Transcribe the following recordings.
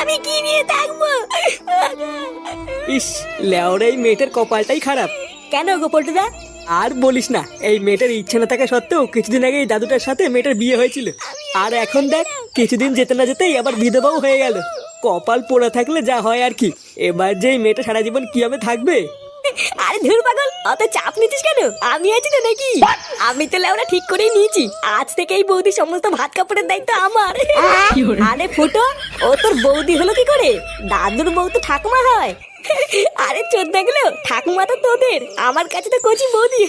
আমি কি নিয়ে থাকব? ইস লেওর এই মেয়েটার কপালটাই খারাপ। কেন গো পল্টুদা আর বলিস না এই মেয়েটার ইচ্ছে না থাকা সত্ত্বেও কিছুদিন আগে এই দাদুটার সাথে মেয়েটার বিয়ে হয়েছিল। আর এখন দেখ কিছুদিন যেতে না যেতেই আবার বিধবাও হয়ে গেল। কপাল পোড়া থাকলে যা হয় আর কি। এবার যে এই মেয়েটা সারা জীবন কীভাবে থাকবে? আরে ধুর পাগল অত চাপ নিতিস কেন? আমি আছি তো নাকি? আমি তো লেওরা ঠিক করেই নিয়েছি। আজ থেকে এই বৌদি সমস্ত ভাত কাপড়ের দায়িত্ব আমার। আরে ফুটো ও তোর বৌদি হলো কি করে? দাদুর বউ তো ঠাকুমা হয়। আরে চোদ্দা গুলো ঠাকুমা তো তোদের। আমার কাছে তো কচি বৌদি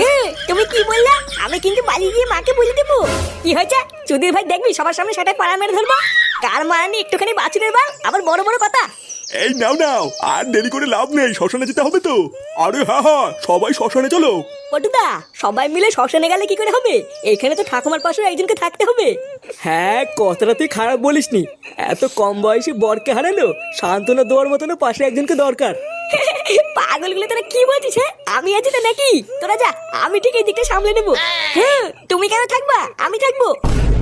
হ্যাঁ। তুমি কি বললা? আমি কিন্তু বাড়ি গিয়ে মাকে বলে দেবো। কি হয়েছে? চুদির ভাই দেখবি সবার সামনে সেটাই পাড়া মেরে ধরবো। কার মারানি একটুখানি বাছুরের বা আবার বড় বড় কথা। এই নাও নাও। আর দেরি করে লাভ নেই শ্মশানে যেতে হবে তো। আরে হ্যাঁ হ্যাঁ সবাই শ্মশানে চলো। পটুদা সবাই মিলে শ্মশানে গেলে কি করে হবে? এখানে তো ঠাকুমার পাশে একজনকে থাকতে হবে। হ্যাঁ কথাটা তুই খারাপ বলিসনি। এত কম বয়সী বরকে হারালো সান্ত্বনা দেওয়ার মতনও পাশে একজনকে দরকার। পাগলগুলো তোরা কি বলছিস হ্যাঁ? আমি আছি তো নাকি? তোরা যা আমি ঠিক এই দিকটা সামলে নেব। হ্যাঁ তুমি কেন থাকবা? আমি থাকব।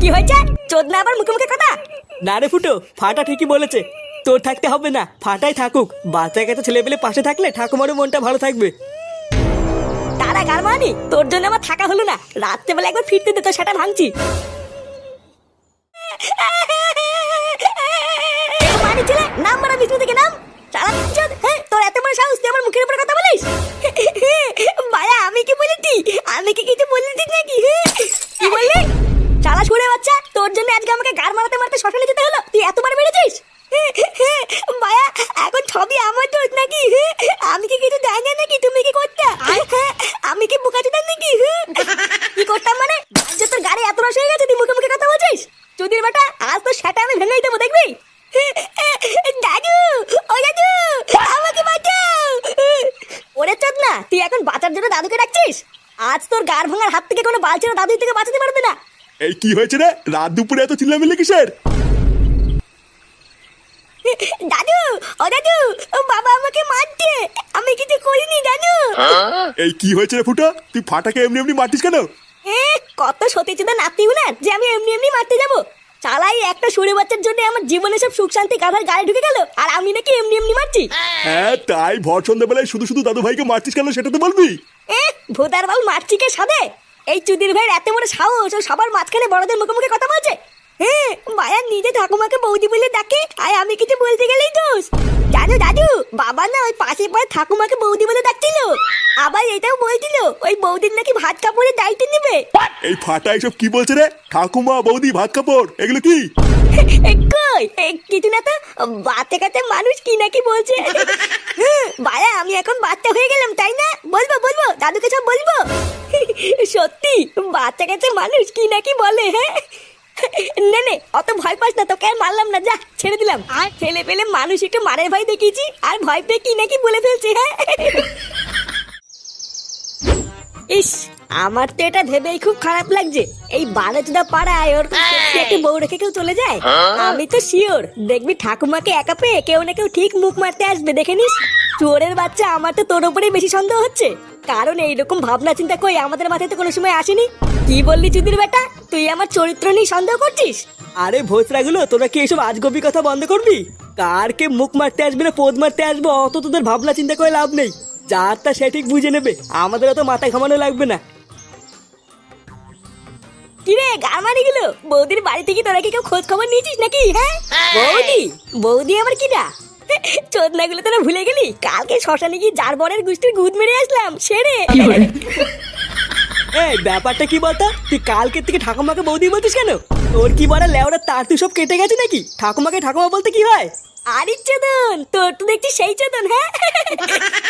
কি হয়েছে? চোদনা আবার মুখে মুখে কথা? না রে ফুটো ফাটা ঠিকই বলেছে। তোর থাকতে হবে না, ফাটাই থাকুক। বাচ্চা কাছে ছেলে পেলে পাশে থাকলে ঠাকুমারও মনটা ভালো থাকবে। তারা গার মানি, তোর জন্য আমার থাকা হলো না। রাত্রেবেলা একবার ফিরতে দে তো, সেটা ভাঙছি। হ্যাঁ আমি কি কিছু বলেছি নাকি? কি বললি? চালা শুনে বাচ্চা, তোর জন্য আজকে আমাকে গার মারাতে মারতে শ্মশানে যেতে হলো তুই এতবার বেড়েছিস ভাইয়া এখন সবই আমার দোষ নাকি আমি কি কিছু জানি না নাকি তুমি কি করতে আমি কি বোকা চিতাম নাকি কি করতাম মানে যে তোর গাড়ি এত রস হয়ে গেছে তুই মুখে মুখে কথা বলছিস চুদির বেটা আজ তো সেটা আমি ভেঙেই দেবো দেখবি দাদু ও দাদু আমাকে বাঁচাও ওরে চোদ না তুই এখন বাঁচার জন্য দাদুকে ডাকছিস? আজ তোর গার ভাঙার হাত থেকে কোনো বালছেনা দাদু থেকে বাঁচাতে পারবে না। এই কি হয়েছে রে? রাত দুপুরে এত চিল্লামিল্লি কিসের? দাদু ও দাদু ও বাবা আমাকে মারছে। আমি কিছু করিনি দাদু। এই কি হয়েছে রে ফুটো? তুই ফাটাকে এমনি এমনি মারতিস কেন? এ কত সতীচুদা নাতি না যে আমি এমনি এমনি মারতে যাব। চালাই একটা সুরে বাচ্চার জন্য আমার জীবনে সব সুখ শান্তি গাধার গায়ে ঢুকে গেল আর আমি নাকি এমনি এমনি মারছি। হ্যাঁ তাই ভর সন্ধ্যাবেলায় শুধু শুধু দাদু ভাইকে মারছিস কেন সেটা তো বলবি? এ ভোদার বাল মারছি কে সাদে এই চুদির ভাইয়ের এত বড় সাহস ও সবার মাঝখানে বড়দের মুখে মুখে কথা বলছে। হ্যাঁ মায়া নিজে ঠাকুমাকে বৌদি বলে ডাকে আর আমি কিছু বলতে গেলেই দোষ। জানো দাদু বাবা না ওই পাশে পরে ঠাকুমাকে বৌদি বলে ডাকছিল। আবার এটাও বলছিল ওই বৌদির নাকি ভাত কাপড়ের দায়িত্ব নেবে। এই ফাটা এসব কি বলছে রে? ঠাকুমা বৌদি ভাত কাপড় এগুলো কি? কই? কিছু না তো বাচ্চা কাচ্চা মানুষ কি নাকি বলছে? হুম, বাড়া আমি এখন বাচ্চা হয়ে গেলাম তাই না? বলব বলব দাদুকে সব বলব। সত্যি বাচ্চা কাচ্চা মানুষ কি নাকি বলে হ্যাঁ? নে নে অত ভয় পাস না তোকে আর মারলাম না যা ছেড়ে দিলাম। ফেলে ফেলে মানুষ একটু মারের ভয় দেখিয়েছি আর ভয় পেয়ে কি নাকি বলে ফেলছে হ্যাঁ? ইস আমার তো এটা ভেবেই খুব খারাপ লাগছে। এই বারোজদা পাড়ায় ওর একটু বউ রেখে কেউ চলে যায়? আমি তো শিওর দেখবি ঠাকুমাকে একা পেয়ে কেউ না কেউ ঠিক মুখ মারতে আসবে দেখে নিস? চোরের বাচ্চা আমার তো তোর উপরেই বেশি সন্দেহ হচ্ছে। কারণ এইরকম ভাবনা চিন্তা কই আমাদের মাথায় তো কোনো সময় আসেনি। কি বললি চুদির বেটা? তুই আমার চরিত্র নিয়ে সন্দেহ করছিস? আরে ভোসরাগুলো তোরা কি এইসব আজগবি কথা বন্ধ করবি? কার কে মুখ মারতে আসবে না পোদ মারতে আসব অত তোদের ভাবনা চিন্তা করে লাভ নেই। যার তা সে ঠিক বুঝে নেবে আমাদের অত মাথা ঘামানো লাগবে না। কিরে গারমারি গুলো বৌদির বাড়ি থেকে তোরা কি কেউ খোঁজ খবর নিয়েছিস নাকি হ্যাঁ? বৌদি? বৌদি আবার কিটা চোদনা গুলো তোরা ভুলে গেলি? কালকে শ্মশানে গিয়ে যার বরের গুষ্টির গুদ মেরে আসলাম সেরে এই ব্যাপারটা কি বলতো? তুই কালকের থেকে ঠাকুমাকে বৌদি বলতিস কেন? তোর কি লেওড়া তার তুই সব কেটে গেছে নাকি? ঠাকুমাকে ঠাকুমা বলতে কি হয়? আরে চোদন তোর তো দেখছি সেই চোদন হ্যাঁ?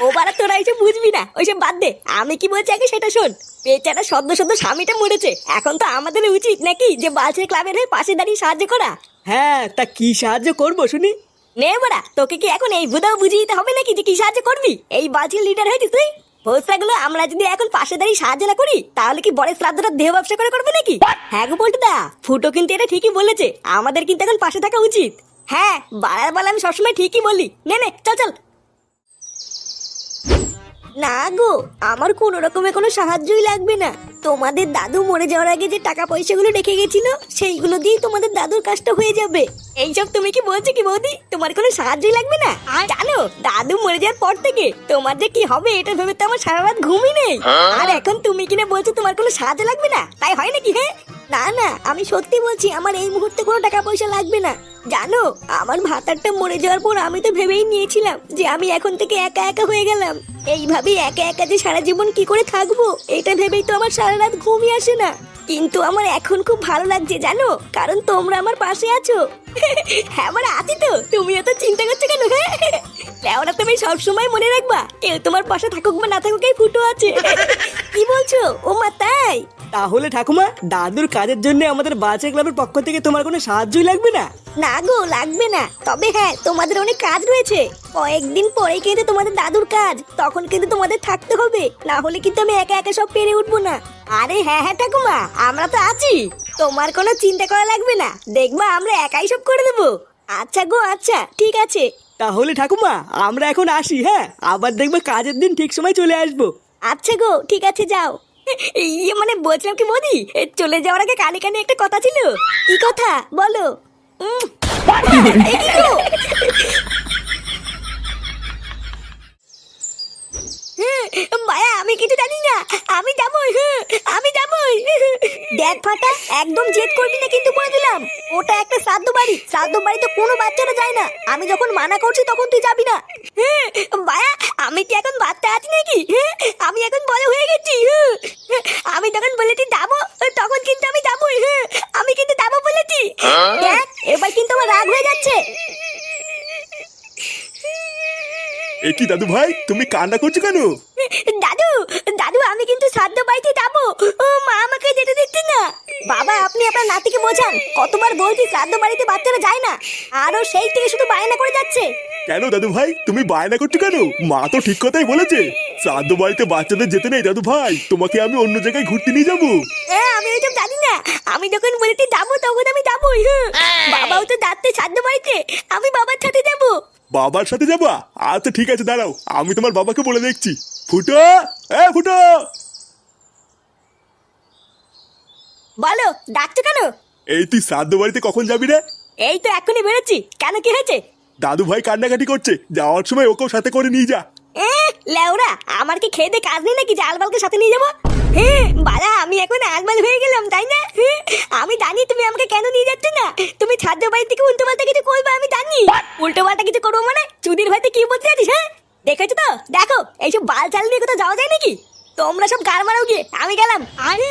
ও বারা তোরা এসব বুঝবি না ওইসব বাদ দে। আমি কি বলছি আগে সেটা শোন। বেচারা সদ্য সদ্য স্বামীটা মরেছে। এখন তো আমাদের উচিত নাকি যে বালছের ক্লাবের হয়ে পাশে দাঁড়িয়ে সাহায্য করা? হ্যাঁ তা কি সাহায্য করব শুনি? নে বড়া তোকে কি এখন এই বুধাও বুঝিয়ে দিতে হবে নাকি যে কি সাহায্য করবি? এই বালছির লিডার হয়েছিস তুই? ভোসরাগুলো আমরা যদি এখন পাশে দাঁড়িয়ে সাহায্য না করি তাহলে কি বড় শ্রাদ্ধটা দেহ ব্যবসা করে করবে নাকি? হ্যাঁ গো দা ফুটো কিন্তু এটা ঠিকই বলেছে আমাদের কিন্তু এখন পাশে থাকা উচিত। হ্যাঁ বাড়ার বেলা আমি সবসময় ঠিকই বলি। নে নে চল চল। না গো আমার কোনো রকমের কোনো সাহায্যই লাগবে না। তোমাদের দাদু মরে যাওয়ার আগে যে টাকা পয়সাগুলো রেখে গেছিল সেইগুলো দিয়েই তোমাদের দাদুর কাজটা হয়ে যাবে। এইসব তুমি কি বলছো কি বৌদি? তোমার কোনো সাহায্যই লাগবে না? জানো দাদু মরে যাওয়ার পর থেকে তোমার যে কি হবে এটা ভেবে তো আমার সারা রাত ঘুমই নেই। আর এখন তুমি কিনা বলছো তোমার কোনো সাহায্য লাগবে না? তাই হয় নাকি হ্যাঁ? না না আমি সত্যি বলছি আমার এই মুহূর্তে কোনো টাকা পয়সা লাগবে না। জানো আমার ভাতারটা মরে যাওয়ার পর আমি তো ভেবেই নিয়েছিলাম যে আমি এখন থেকে একা একা হয়ে গেলাম। এইভাবেই একা একা যে সারা জীবন কি করে থাকব? এটা ভেবেই তো আমার সারা রাত ঘুমই আসে না। কিন্তু আমার এখন খুব ভালো লাগছে, জানো? কারণ তোমরা আমার পাশে আছো। হ্যাঁ আমার আছি তো। তুমিও তো চিন্তা করছ কেন? হ্যাঁ ওরা তুমি সবসময় মনে রাখবা কেউ তোমার পাশে থাকুক বা না থাকুক এই ফুটো আছে। কি বলছো? ও মা তাই? তাহলে ঠাকুমা দাদুর কাজের জন্য আমাদের বাচ্চা ক্লাবের পক্ষ থেকে তোমার কোনো সাহায্যই লাগবে না? না গো লাগবে না। তবে হ্যাঁ তোমাদের অনেক কাজ রয়েছে। কয়েকদিন পরে কিন্তু তোমাদের দাদুর কাজ তখন কিন্তু তোমাদের থাকতে হবে। না হলে কিন্তু আমি একা একা সব পেরে উঠবো না। আরে হ্যাঁ হ্যাঁ ঠাকুমা আমরা তো আছি। তোমার কোনো চিন্তা করা লাগবে না। দেখবা আমরা একাই সব করে দেবো। আচ্ছা গো আচ্ছা ঠিক আছে। তাহলে ঠাকুমা আমরা এখন আসি হ্যাঁ? আবার দেখবে কাজের দিন ঠিক সময় চলে আসব। আচ্ছা গো ঠিক আছে যাও। ইয়ে মানে বলছিলাম কি মোদি এ, চলে যাওয়ার আগে কানে কানে একটা কথা ছিল। কি কথা? বলো। উম, এ কি হ্যাঁ, মায়া আমি কিছু জানি না। আমি যাবই হ্যাঁ, আমি যাবই। দেখ ফাটা একদম জেদ করবি না কিন্তু বলে একটা শ্রাদ্ধ বাড়ি। শ্রাদ্ধ বাড়িতে কোনো বাচ্চারা যায় না। আমি যখন মানা করছি তখন তুই যাবি না। হ্যাঁ, মায়া আমি কি এখন বাচ্চা আছি নাকি? হ্যাঁ, আমি এখন বড় হয়ে গেছি। হ্যাঁ। আমি যখন বলেছি যাব তখন কিন্তু আমি যাবোই। হ্যাঁ। আমি কিন্তু যাব বলেছি। দেখ এবার কিন্তু আমার রাগ হয়ে যাচ্ছে। এ কি দাদু ভাই তুমি কান্না করছ কেন? দাদু দাদু আমি কিন্তু শ্রাদ্ধ বাড়িতে যাব। মা বাবা আপনি আপনার নাতিকে বোঝান। কতবার বলছি শ্রাদ্ধ বাড়িতে বাচ্চারা যায় না। আরও সেই থেকে শুধু বায়না করে যাচ্ছে। কেন দাদু ভাই তুমি বায়না করছ কেন? মা তো ঠিক কথাই বলেছে। শ্রাদ্ধ বাড়িতে বাচ্চাদের যেতে নেই দাদু ভাই তোমাকে আমি অন্য জায়গায় ঘুরতে নিয়ে যাব। হ্যাঁ আমি ওইসব জানি না। আমি যখন বলেছি যাব তখন আমি যাবোই হ্যাঁ। বাবাও তো যাচ্ছে শ্রাদ্ধ বাড়িতে। আমি বাবার সাথে যাব। বাবার সাথে যাবা? আচ্ছা ঠিক আছে দাঁড়াও। আমি তোমার বাবাকে বলে দেখছি। ফুটো? এ ফুটো! বলো ডাকছো কেন? এই তুই শ্রাদ্ধ বাড়িতে কখন যাবি রে? এই তো এখনই বেরোচ্ছি। কেন কি হয়েছে? দাদু ভাই কান্নাকাটি করছে যাওয়ার সময় ওকেও সাথে করে নিয়ে যা। এ লেওরা আমার কি খেয়ে দে কাজ নেই নাকি? যে আলবালকে সাথে নিয়ে যাব? হ্যাঁ বাড়া আমি এখন আলবাল হয়ে গেলাম তাই না? হ্যাঁ, আমি জানি তুমি আমাকে কেন নিয়ে যাচ্ছ না। তুমি ছাদ্য বাড়ি থেকে উল্টো পাল্টা কিছু করবে আমি জানি। উল্টো পাল্টা কিছু করব মানে? চুদির ভাইতে কি বলতে চাচ্ছিস হ্যাঁ? দেখেছ তো? দেখো এইসব বাল চাল নিয়ে কোথাও যাওয়া যায় নাকি? তোমরা সব গার মারাও গিয়ে আমি গেলাম। আরে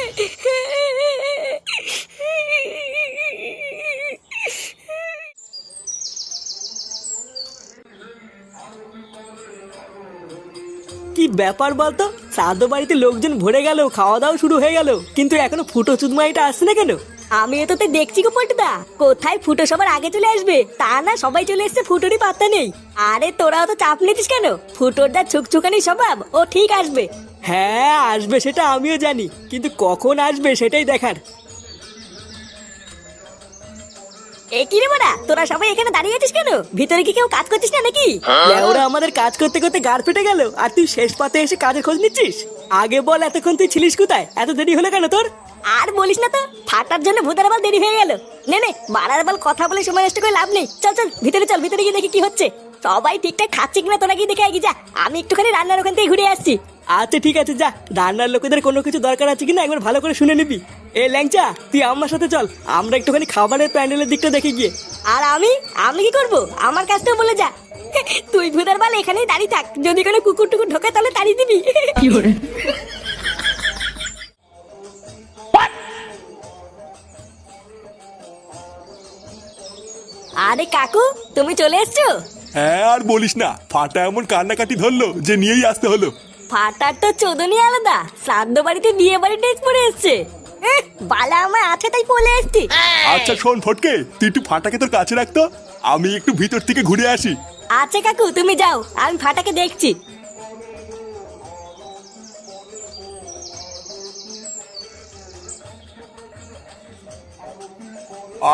ব্যাপার বলতো? শ্রাদ্ধ বাড়িতে লোকজন ভরে গেল খাওয়া দাওয়া শুরু হয়ে গেল। কিন্তু এখনও ফুটো চুদমাইটা আসছে না কেন? আমি এততে দেখছি গো পল্টুদা। কোথায় ফুটো সবার আগে চলে আসবে? তা না সবাই চলে এসছে ফুটোরই পাত্তা নেই। আরে তোরাও তো চাপ নিতিস কেন? ফুটোর যা ছুকছুকানি স্বভাব ও ঠিক আসবে। হ্যাঁ আসবে সেটা আমিও জানি। কিন্তু কখন আসবে সেটাই দেখার। এ কি রে বাড়া তোরা সবাই এখানে দাঁড়িয়ে আছিস কেন? ভিতরে কি কেউ কাজ করছিস না নাকি? ওরা আমাদের কাজ করতে করতে গাড় ফেটে গেল। আর তুই শেষ পাতে এসে কাজের খোঁজ নিচ্ছিস? আগে বল এতক্ষণ তুই ছিলিস কোথায়? এত দেরি হলো কেন তোর? আর বলিস না তো ফাটার জন্য ভূতার বাল দেরি হয়ে গেল। নে নে বাড়ার বাল কথা বলে সময় নষ্ট করে লাভ নেই। চল চল ভিতরে চল ভিতরে গিয়ে দেখি কি হচ্ছে। সবাই ঠিকঠাক খাচ্ছে কিনা তোরা গিয়ে দেখে আগে যা। আমি একটুখানি রান্নার ওখান থেকে ঘুরে আসছি। আচ্ছা ঠিক আছে যা। রান্নার লোকেদের কোনো কিছু দরকার আছে কিনা একবার ভালো করে শুনে নিবি। এ ল্যাংচা তুই আমার সাথে চল। আমরা একটুখানি খাবারের প্যান্ডেলের দিকটা দেখে গিয়ে। আর আমি? আমি কি করব? আমার কাজটাও বলে যা। তুই ভুদার বাল এখানেই দাঁড়িয়ে থাক। যদি কোনো কুকুর টুকুর ঢোকে তাহলে তাড়িয়ে দিবি। আরে কাকু তুমি চলে এসছো? হ্যাঁ আর বলিস না। ফাটা এমন কান্নাকাটি ধরলো যে নিয়েই আসতে হলো। ফাটার তো চোদনই আলাদা। শ্রাদ্ধ বাড়িতে বিয়ে বাড়ি ড্রেস পরে এসছে। এহ, বালা আমার আছে তাই পলে এসছি। আচ্ছা শোন ফটকে তুই একটু ফাটাকে তোর কাছে রাখতো আমি একটু ভিতর থেকে ঘুরে আসি। আচ্ছা কাকু তুমি যাও আমি ফাটাকে দেখছি।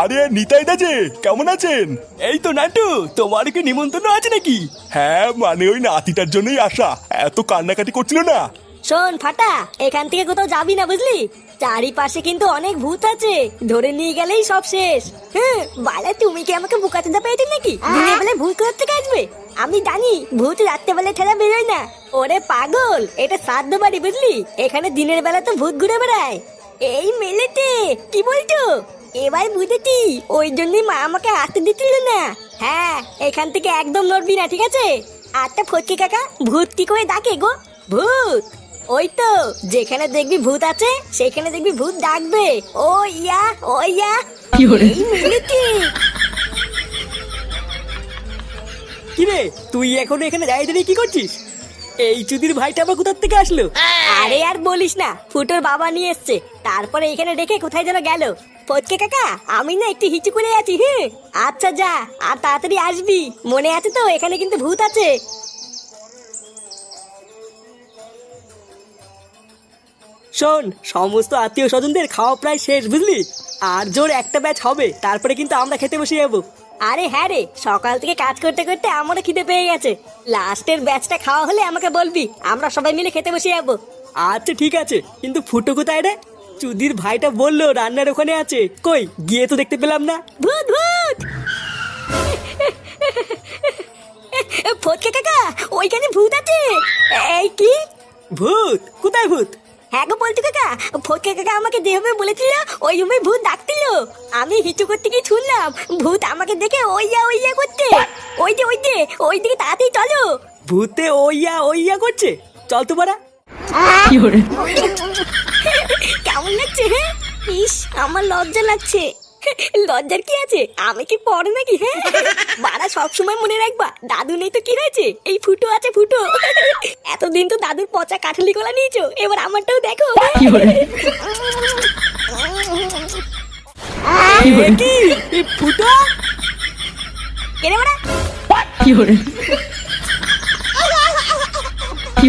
আরে নিতাই দা যে কেমন আছেন? এই তো নাটু তোমার কি নিমন্ত্রণ আছে নাকি? হ্যাঁ মানে ওই নাতিটার জন্যই আসা। এত কান্নাকাটি করছিল না। শোন ফাটা এখান থেকে কোথাও যাবি না বুঝলি? চারিপাশে কিন্তু অনেক ভূত আছে। ধরে নিয়ে গেলেই সব শেষ। হ্যাঁ বালা তুমি কি আমাকে বুকাতে দা পেয়েছ নাকি? দিনের বেলায় ভূত কোথা থেকে আসবে? আমি জানি ভূত রাত্রেবেলা ঠেলা বেরোয় না। ওরে পাগল এটা শ্রাদ্ধ বাড়ি বুঝলি? এখানে দিনের বেলা তো ভূত ঘুরে বেড়ায়। এই মেলেতে কি বলছো? এবার বুঝেছি ওই জন্যই মা আমাকে আসতে দিচ্ছিল না। হ্যাঁ এখান থেকে একদম নড়বি না ঠিক আছে? আচ্ছা ফটকি কাকা ভূত কি করে ডাকে গো? ভূত! ওই তো যেখানে দেখবি ভূত আছে সেখানে দেখবি ভূত ডাকবে। ও ইয়া ও ইয়া। এই মিলিতি কিরে তুই এখন এখানে দাঁড়িয়ে দাঁড়িয়ে কি করছিস? এই চুদির ভাইটা আবার কোথার থেকে আসলো? আরে আর বলিস না ফুটোর বাবা নিয়ে এসছে। তারপরে এখানে রেখে কোথায় যেন গেল। ফটকে কাকা আমি না একটু হিচু করে আছি হ্যাঁ আচ্ছা যা আর তাড়াতাড়ি আসবি। মনে আছে তো এখানে কিন্তু ভূত আছে। শোন সমস্ত আত্মীয় স্বজনদের খাওয়া প্রায় শেষ বুঝলি? আর জোর একটা ব্যাচ হবে তারপরে কিন্তু আমরা খেতে বসে যাব। আরে হ্যাঁ রে সকাল থেকে কাজ করতে করতে আমারও খিদে পেয়ে গেছে। লাস্টের ব্যাচটা খাওয়া হলে আমাকে বলবি আমরা সবাই মিলে খেতে বসে যাব। আচ্ছা ঠিক আছে কিন্তু ফুটো কোথায় রে? চুদির ভাইটা বলল রান্নার ওখানে আছে। কই গিয়ে তো দেখতে পেলাম না। ভূত ভূত! ফটকে কাকা? ওইখানে ভূত আছে। এই কি? ভূত কোথায় ভূত? হ্যাঁ গো বলতো কাকা ফটকে কাকা আমাকে যেভাবে বলেছিল ওই রুমে ভূত ডাকছিল। আমি হিচু করতে গিয়ে শুনলাম ভূত আমাকে দেখে ওইয়া ওইয়া করতে ওই যে ওই যে ওই দিকে তাড়াতাড়ি চলো। ভূতে ওইয়া ওইয়া করছে। চল তো পারা কেমন লাগছে হ্যাঁ? ইস আমার লজ্জা লাগছে। লজ্জার কি আছে? আমি কি পড়ে নাকি? হ্যাঁ। বাড়া সবসময় মনে রাখবা দাদু নেই তো কি হয়েছে? এই ফুটো আছে ফুটো। এতদিন তো দাদুর পচা কাঠালি গোলা নিয়েছো এবার আমারটাও দেখো। কি ফুটো? কেনে বাড়া কি hore কি